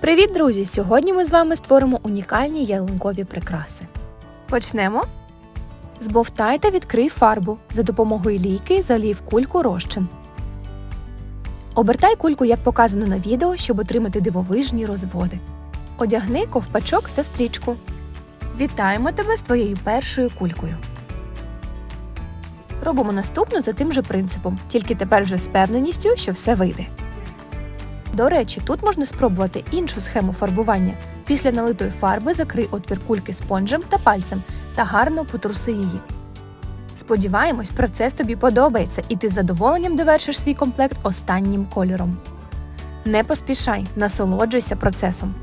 Привіт, друзі! Сьогодні ми з вами створимо унікальні ялинкові прикраси. Почнемо. Збовтай та відкрий фарбу. За допомогою лійки залій в кульку розчин. Обертай кульку, як показано на відео, щоб отримати дивовижні розводи. Одягни ковпачок та стрічку. Вітаємо тебе з твоєю першою кулькою. Робимо наступну за тим же принципом, тільки тепер вже з певненістю, що все вийде. До речі, тут можна спробувати іншу схему фарбування. Після налитої фарби закрий отвір кульки спонжем та пальцем та гарно потруси її. Сподіваємось, процес тобі подобається, і ти з задоволенням довершиш свій комплект останнім кольором. Не поспішай, насолоджуйся процесом.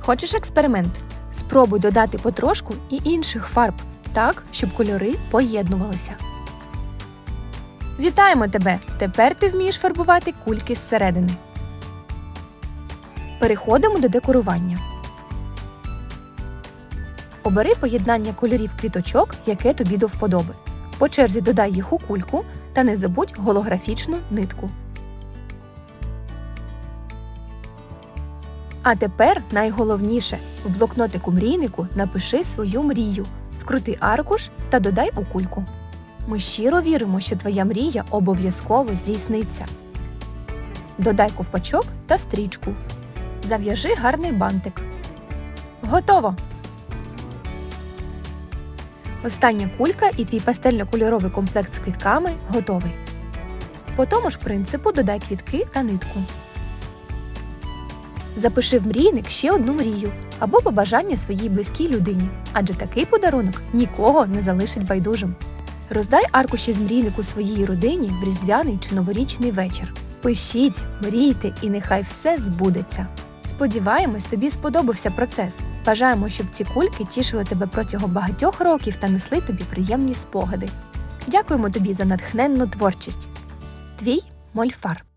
Хочеш експеримент? Спробуй додати потрошку і інших фарб так, щоб кольори поєднувалися. Вітаємо тебе! Тепер ти вмієш фарбувати кульки зсередини. Переходимо до декорування. Обери поєднання кольорів квіточок, яке тобі до вподоби. По черзі додай їх у кульку та не забудь голографічну нитку. А тепер найголовніше в блокнотику мрійнику напиши свою мрію, скрути аркуш та додай у кульку. Ми щиро віримо, що твоя мрія обов'язково здійсниться. Додай ковпачок та стрічку. Зав'яжи гарний бантик. Готово! Остання кулька і твій пастельно-кольоровий комплект з квітками готовий. По тому ж принципу додай квітки та нитку. Запиши в мрійник ще одну мрію або побажання своїй близькій людині, адже такий подарунок нікого не залишить байдужим. Роздай аркуші з мрійнику своїй родині в різдвяний чи новорічний вечір. Пишіть, мрійте і нехай все збудеться. Сподіваємось, тобі сподобався процес. Бажаємо, щоб ці кульки тішили тебе протягом багатьох років та несли тобі приємні спогади. Дякуємо тобі за натхненну творчість. Твій Мольфар.